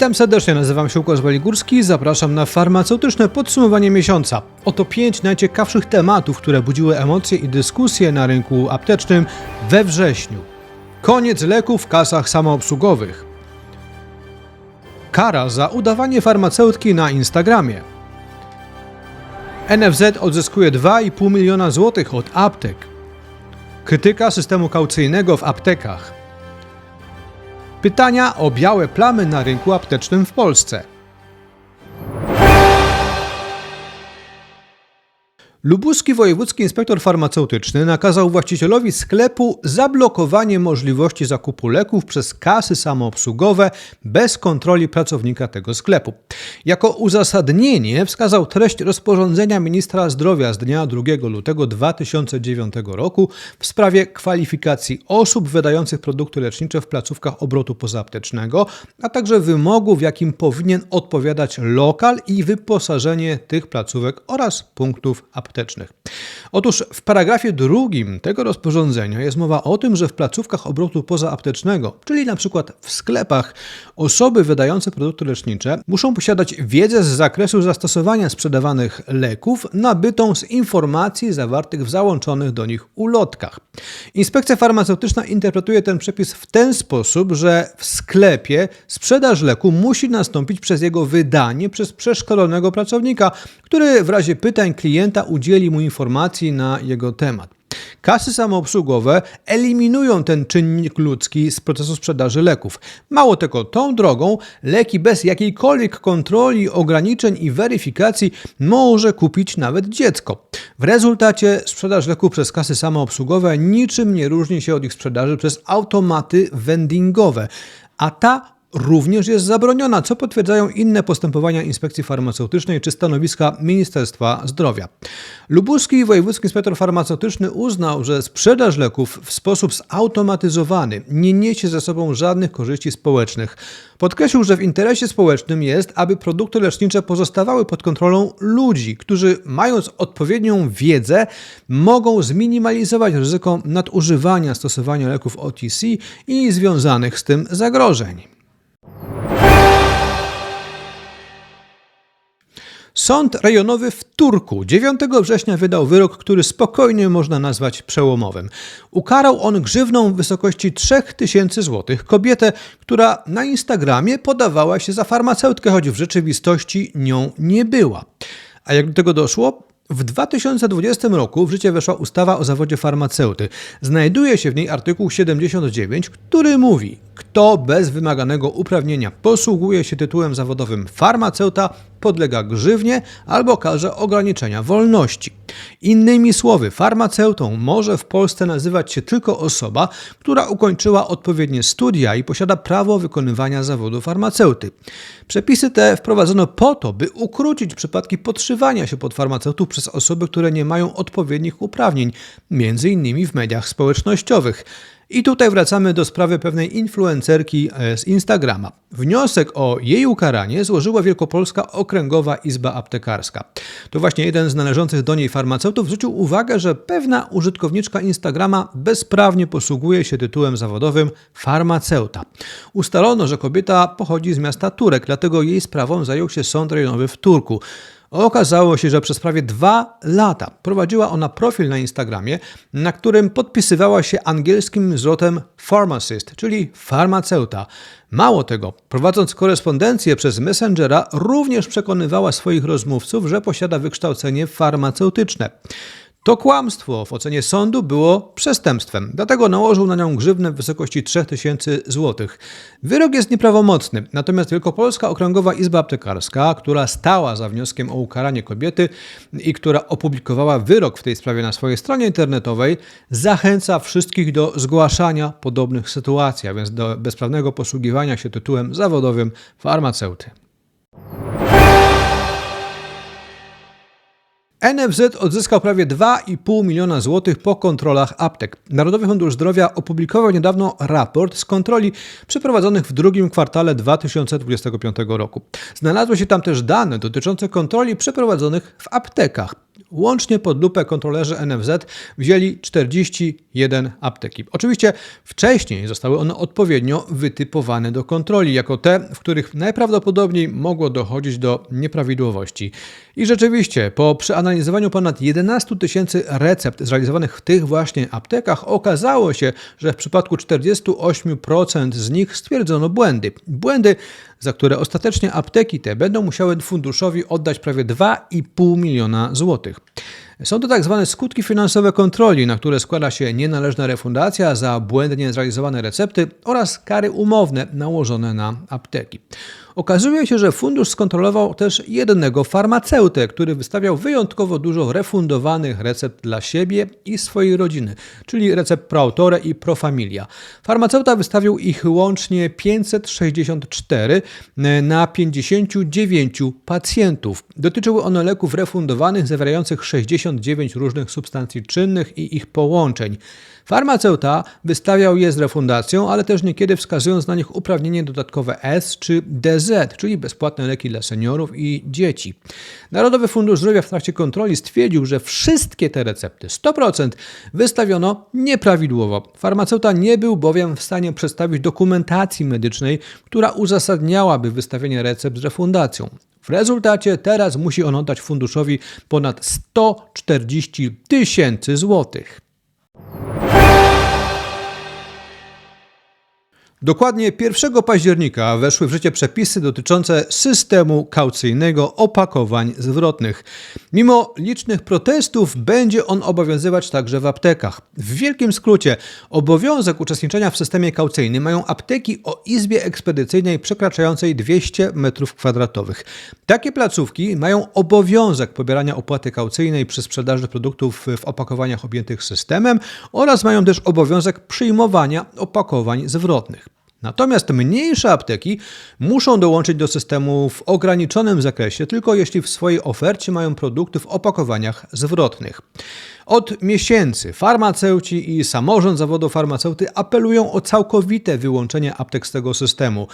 Witam serdecznie, nazywam się Łukasz Waligórski, zapraszam na farmaceutyczne podsumowanie miesiąca. Oto pięć najciekawszych tematów, które budziły emocje i dyskusje na rynku aptecznym we wrześniu. Koniec leków w kasach samoobsługowych. Kara za udawanie farmaceutki na Instagramie. NFZ odzyskuje 2,5 miliona złotych od aptek. Krytyka systemu kaucyjnego w aptekach. Pytania o białe plamy na rynku aptecznym w Polsce. Lubuski wojewódzki inspektor farmaceutyczny nakazał właścicielowi sklepu zablokowanie możliwości zakupu leków przez kasy samoobsługowe bez kontroli pracownika tego sklepu. Jako uzasadnienie wskazał treść rozporządzenia ministra zdrowia z dnia 2 lutego 2009 roku w sprawie kwalifikacji osób wydających produkty lecznicze w placówkach obrotu pozaaptecznego, a także wymogu, w jakim powinien odpowiadać lokal i wyposażenie tych placówek oraz punktów aptecznych aptecznych. Otóż w paragrafie drugim tego rozporządzenia jest mowa o tym, że w placówkach obrotu pozaaptecznego, czyli na przykład w sklepach, osoby wydające produkty lecznicze muszą posiadać wiedzę z zakresu zastosowania sprzedawanych leków nabytą z informacji zawartych w załączonych do nich ulotkach. Inspekcja farmaceutyczna interpretuje ten przepis w ten sposób, że w sklepie sprzedaż leku musi nastąpić przez jego wydanie przez przeszkolonego pracownika, który w razie pytań klienta udzieli mu informacji na jego temat. Kasy samoobsługowe eliminują ten czynnik ludzki z procesu sprzedaży leków. Mało tego, tą drogą leki bez jakiejkolwiek kontroli, ograniczeń i weryfikacji może kupić nawet dziecko. W rezultacie sprzedaż leków przez kasy samoobsługowe niczym nie różni się od ich sprzedaży przez automaty vendingowe, a ta również jest zabroniona, co potwierdzają inne postępowania inspekcji farmaceutycznej czy stanowiska Ministerstwa Zdrowia. Lubuski wojewódzki inspektor farmaceutyczny uznał, że sprzedaż leków w sposób zautomatyzowany nie niesie ze sobą żadnych korzyści społecznych. Podkreślił, że w interesie społecznym jest, aby produkty lecznicze pozostawały pod kontrolą ludzi, którzy mając odpowiednią wiedzę, mogą zminimalizować ryzyko nadużywania stosowania leków OTC i związanych z tym zagrożeń. Sąd rejonowy w Turku 9 września wydał wyrok, który spokojnie można nazwać przełomowym. Ukarał on grzywną w wysokości 3000 zł kobietę, która na Instagramie podawała się za farmaceutkę, choć w rzeczywistości nią nie była. A jak do tego doszło? W 2020 roku w życie weszła ustawa o zawodzie farmaceuty. Znajduje się w niej artykuł 79, który mówi: Kto bez wymaganego uprawnienia posługuje się tytułem zawodowym farmaceuta, podlega grzywnie albo karze ograniczenia wolności. Innymi słowy, farmaceutą może w Polsce nazywać się tylko osoba, która ukończyła odpowiednie studia i posiada prawo wykonywania zawodu farmaceuty. Przepisy te wprowadzono po to, by ukrócić przypadki podszywania się pod farmaceutów przez osoby, które nie mają odpowiednich uprawnień, innymi w mediach społecznościowych. I tutaj wracamy do sprawy pewnej influencerki e, z Instagrama. Wniosek o jej ukaranie złożyła Wielkopolska Okręgowa Izba Aptekarska. To właśnie jeden z należących do niej farmaceutów zwrócił uwagę, że pewna użytkowniczka Instagrama bezprawnie posługuje się tytułem zawodowym farmaceuta. Ustalono, że kobieta pochodzi z miasta Turek, dlatego jej sprawą zajął się sąd rejonowy w Turku. Okazało się, że przez prawie dwa lata prowadziła ona profil na Instagramie, na którym podpisywała się angielskim zwrotem pharmacist, czyli farmaceuta. Mało tego, prowadząc korespondencję przez Messengera, również przekonywała swoich rozmówców, że posiada wykształcenie farmaceutyczne. To kłamstwo w ocenie sądu było przestępstwem, dlatego nałożył na nią grzywnę w wysokości 3000 zł. Wyrok jest nieprawomocny, natomiast Wielkopolska Okręgowa Izba Aptekarska, która stała za wnioskiem o ukaranie kobiety i która opublikowała wyrok w tej sprawie na swojej stronie internetowej, zachęca wszystkich do zgłaszania podobnych sytuacji, a więc do bezprawnego posługiwania się tytułem zawodowym farmaceuty. NFZ odzyskał prawie 2,5 miliona złotych po kontrolach aptek. Narodowy Fundusz Zdrowia opublikował niedawno raport z kontroli przeprowadzonych w drugim kwartale 2025 roku. Znalazły się tam też dane dotyczące kontroli przeprowadzonych w aptekach. Łącznie pod lupę kontrolerzy NFZ wzięli 41 apteki. Oczywiście wcześniej zostały one odpowiednio wytypowane do kontroli, jako te, w których najprawdopodobniej mogło dochodzić do nieprawidłowości. I rzeczywiście, po przeanalizowaniu ponad 11 tysięcy recept zrealizowanych w tych właśnie aptekach, okazało się, że w przypadku 48% z nich stwierdzono błędy. Błędy, za które ostatecznie apteki te będą musiały funduszowi oddać prawie 2,5 miliona złotych. злотих. Są to tak zwane skutki finansowe kontroli, na które składa się nienależna refundacja za błędnie zrealizowane recepty oraz kary umowne nałożone na apteki. Okazuje się, że fundusz skontrolował też jednego farmaceutę, który wystawiał wyjątkowo dużo refundowanych recept dla siebie i swojej rodziny, czyli recept Proautore i Profamilia. Farmaceuta wystawił ich łącznie 564 na 59 pacjentów. Dotyczyły one leków refundowanych zawierających 69 różnych substancji czynnych i ich połączeń. Farmaceuta wystawiał je z refundacją, ale też niekiedy wskazując na nich uprawnienie dodatkowe S czy DZ, czyli bezpłatne leki dla seniorów i dzieci. Narodowy Fundusz Zdrowia w trakcie kontroli stwierdził, że wszystkie te recepty, 100%, wystawiono nieprawidłowo. Farmaceuta nie był bowiem w stanie przedstawić dokumentacji medycznej, która uzasadniałaby wystawienie recept z refundacją. W rezultacie teraz musi on oddać funduszowi ponad 140 tysięcy złotych. Dokładnie 1 października weszły w życie przepisy dotyczące systemu kaucyjnego opakowań zwrotnych. Mimo licznych protestów będzie on obowiązywać także w aptekach. W wielkim skrócie, obowiązek uczestniczenia w systemie kaucyjnym mają apteki o izbie ekspedycyjnej przekraczającej 200 m2. Takie placówki mają obowiązek pobierania opłaty kaucyjnej przy sprzedaży produktów w opakowaniach objętych systemem oraz mają też obowiązek przyjmowania opakowań zwrotnych. Natomiast mniejsze apteki muszą dołączyć do systemu w ograniczonym zakresie, tylko jeśli w swojej ofercie mają produkty w opakowaniach zwrotnych. Od miesięcy farmaceuci i samorząd zawodu farmaceuty apelują o całkowite wyłączenie aptek z tego systemu.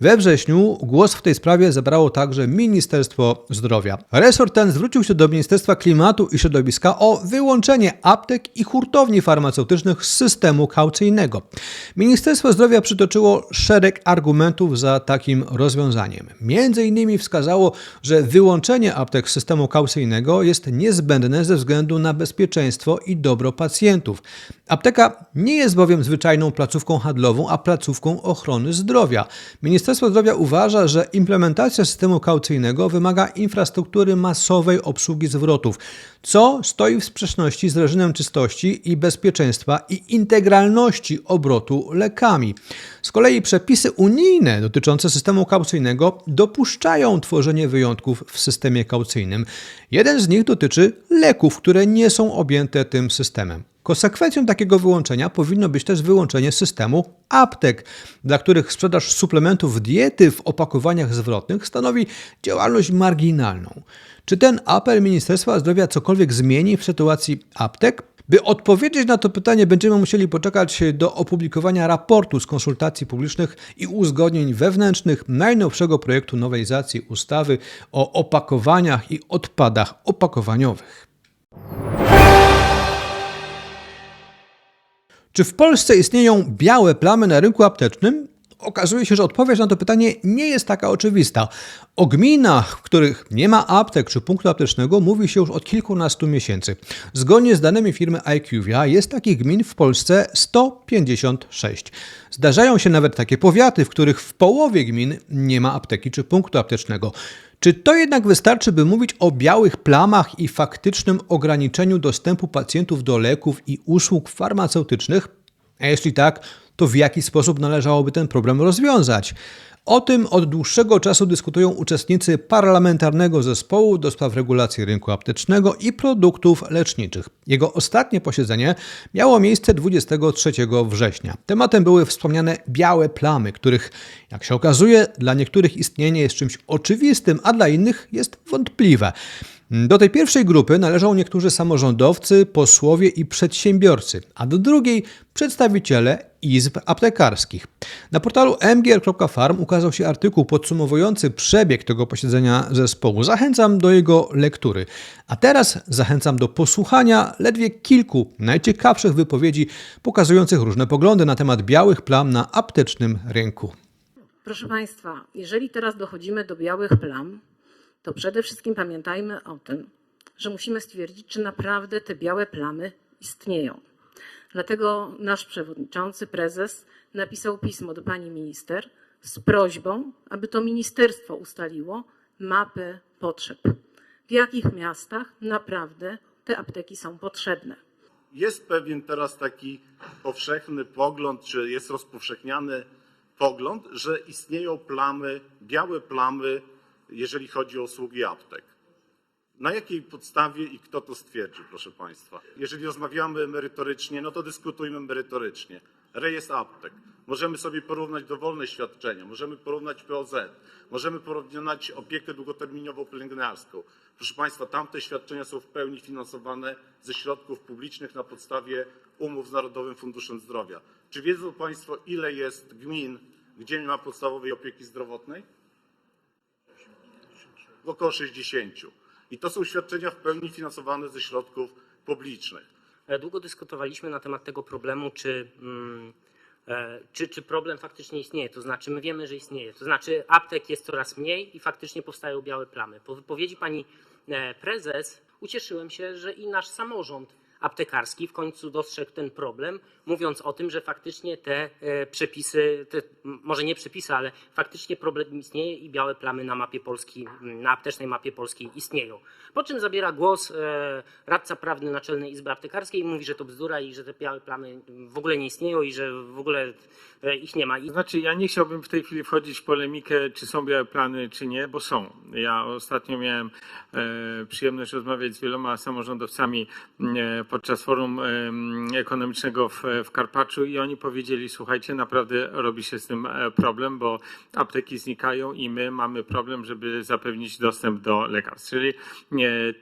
We wrześniu głos w tej sprawie zabrało także Ministerstwo Zdrowia. Resort ten zwrócił się do Ministerstwa Klimatu i Środowiska o wyłączenie aptek i hurtowni farmaceutycznych z systemu kaucyjnego. Ministerstwo Zdrowia przytoczyło szereg argumentów za takim rozwiązaniem. Między innymi wskazało, że wyłączenie aptek z systemu kaucyjnego jest niezbędne ze względu na bezpieczeństwo i dobro pacjentów. Apteka nie jest bowiem zwyczajną placówką handlową, a placówką ochrony zdrowia. Ministerstwo Zdrowia uważa, że implementacja systemu kaucyjnego wymaga infrastruktury masowej obsługi zwrotów, co stoi w sprzeczności z reżimem czystości i bezpieczeństwa i integralności obrotu lekami. Z kolei przepisy unijne dotyczące systemu kaucyjnego dopuszczają tworzenie wyjątków w systemie kaucyjnym. Jeden z nich dotyczy leków, które nie są objęte tym systemem. Konsekwencją takiego wyłączenia powinno być też wyłączenie systemu aptek, dla których sprzedaż suplementów diety w opakowaniach zwrotnych stanowi działalność marginalną. Czy ten apel Ministerstwa Zdrowia cokolwiek zmieni w sytuacji aptek? By odpowiedzieć na to pytanie, będziemy musieli poczekać do opublikowania raportu z konsultacji publicznych i uzgodnień wewnętrznych najnowszego projektu nowelizacji ustawy o opakowaniach i odpadach opakowaniowych. Czy w Polsce istnieją białe plamy na rynku aptecznym? Okazuje się, że odpowiedź na to pytanie nie jest taka oczywista. O gminach, w których nie ma aptek czy punktu aptecznego, mówi się już od kilkunastu miesięcy. Zgodnie z danymi firmy IQVIA jest takich gmin w Polsce 156. Zdarzają się nawet takie powiaty, w których w połowie gmin nie ma apteki czy punktu aptecznego. Czy to jednak wystarczy, by mówić o białych plamach i faktycznym ograniczeniu dostępu pacjentów do leków i usług farmaceutycznych? A jeśli tak, to w jaki sposób należałoby ten problem rozwiązać? O tym od dłuższego czasu dyskutują uczestnicy parlamentarnego zespołu do spraw regulacji rynku aptecznego i produktów leczniczych. Jego ostatnie posiedzenie miało miejsce 23 września. Tematem były wspomniane białe plamy, których, jak się okazuje, dla niektórych istnienie jest czymś oczywistym, a dla innych jest wątpliwe. Do tej pierwszej grupy należą niektórzy samorządowcy, posłowie i przedsiębiorcy, a do drugiej przedstawiciele izb aptekarskich. Na portalu mgr.farm ukazał się artykuł podsumowujący przebieg tego posiedzenia zespołu. Zachęcam do jego lektury. A teraz zachęcam do posłuchania ledwie kilku najciekawszych wypowiedzi pokazujących różne poglądy na temat białych plam na aptecznym rynku. Proszę Państwa, jeżeli teraz dochodzimy do białych plam, to przede wszystkim pamiętajmy o tym, że musimy stwierdzić, czy naprawdę te białe plamy istnieją. Dlatego nasz przewodniczący, prezes, napisał pismo do pani minister z prośbą, aby to ministerstwo ustaliło mapę potrzeb. W jakich miastach naprawdę te apteki są potrzebne. Jest pewien teraz taki powszechny pogląd, czy jest rozpowszechniany pogląd, że istnieją plamy, białe plamy, jeżeli chodzi o usługi aptek. Na jakiej podstawie i kto to stwierdzi, proszę Państwa? Jeżeli rozmawiamy merytorycznie, no to dyskutujmy merytorycznie. Rejestr aptek. Możemy sobie porównać dowolne świadczenia, możemy porównać POZ, możemy porównać opiekę długoterminową pielęgniarską. Proszę Państwa, tamte świadczenia są w pełni finansowane ze środków publicznych na podstawie umów z Narodowym Funduszem Zdrowia. Czy wiedzą Państwo, ile jest gmin, gdzie nie ma podstawowej opieki zdrowotnej? Około 60. I to są świadczenia w pełni finansowane ze środków publicznych. E, Długo dyskutowaliśmy na temat tego problemu, czy, mm, e, czy, czy problem faktycznie istnieje. To znaczy, my wiemy, że istnieje. To znaczy, aptek jest coraz mniej i faktycznie powstają białe plamy. Po wypowiedzi pani e, prezes ucieszyłem się, że i nasz samorząd aptekarski w końcu dostrzegł ten problem, mówiąc o tym, że faktycznie te e, przepisy, te, może nie przepisy, ale faktycznie problem istnieje i białe plamy na mapie Polski, m, na aptecznej mapie polskiej istnieją. Po czym zabiera głos e, radca prawny Naczelnej Izby Aptekarskiej i mówi, że to bzdura i że te białe plamy w ogóle nie istnieją i że w ogóle e, ich nie ma. Znaczy, ja nie chciałbym w tej chwili wchodzić w polemikę, czy są białe plany, czy nie, bo są. Ja ostatnio miałem przyjemność rozmawiać z wieloma samorządowcami e, podczas forum ekonomicznego w, w Karpaczu i oni powiedzieli, słuchajcie, naprawdę robi się z tym e, problem, bo apteki znikają i my mamy problem, żeby zapewnić dostęp do lekarstw. Czyli e,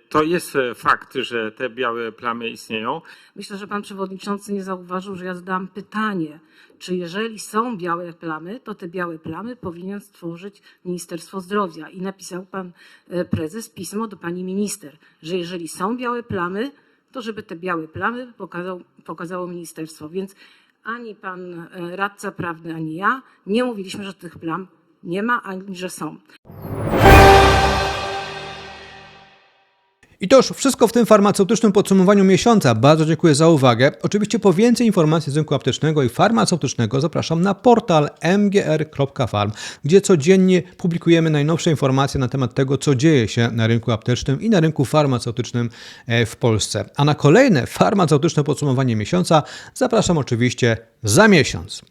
to jest e, fakt, że te białe plamy istnieją. Myślę, że pan przewodniczący nie zauważył, że ja zadałam pytanie, czy jeżeli są białe plamy, to te białe plamy powinien stworzyć Ministerstwo Zdrowia. I napisał pan prezes pismo do pani minister, że jeżeli są białe plamy, to żeby te białe plamy pokazał, pokazało ministerstwo. Więc ani pan e, radca prawny, ani ja nie mówiliśmy, że tych plam nie ma, ani że są. I to już wszystko w tym farmaceutycznym podsumowaniu miesiąca. Bardzo dziękuję za uwagę. Oczywiście po więcej informacji z rynku aptecznego i farmaceutycznego zapraszam na portal mgr.farm, gdzie codziennie publikujemy najnowsze informacje na temat tego, co dzieje się na rynku aptecznym i na rynku farmaceutycznym e, w Polsce. A na kolejne farmaceutyczne podsumowanie miesiąca zapraszam oczywiście za miesiąc.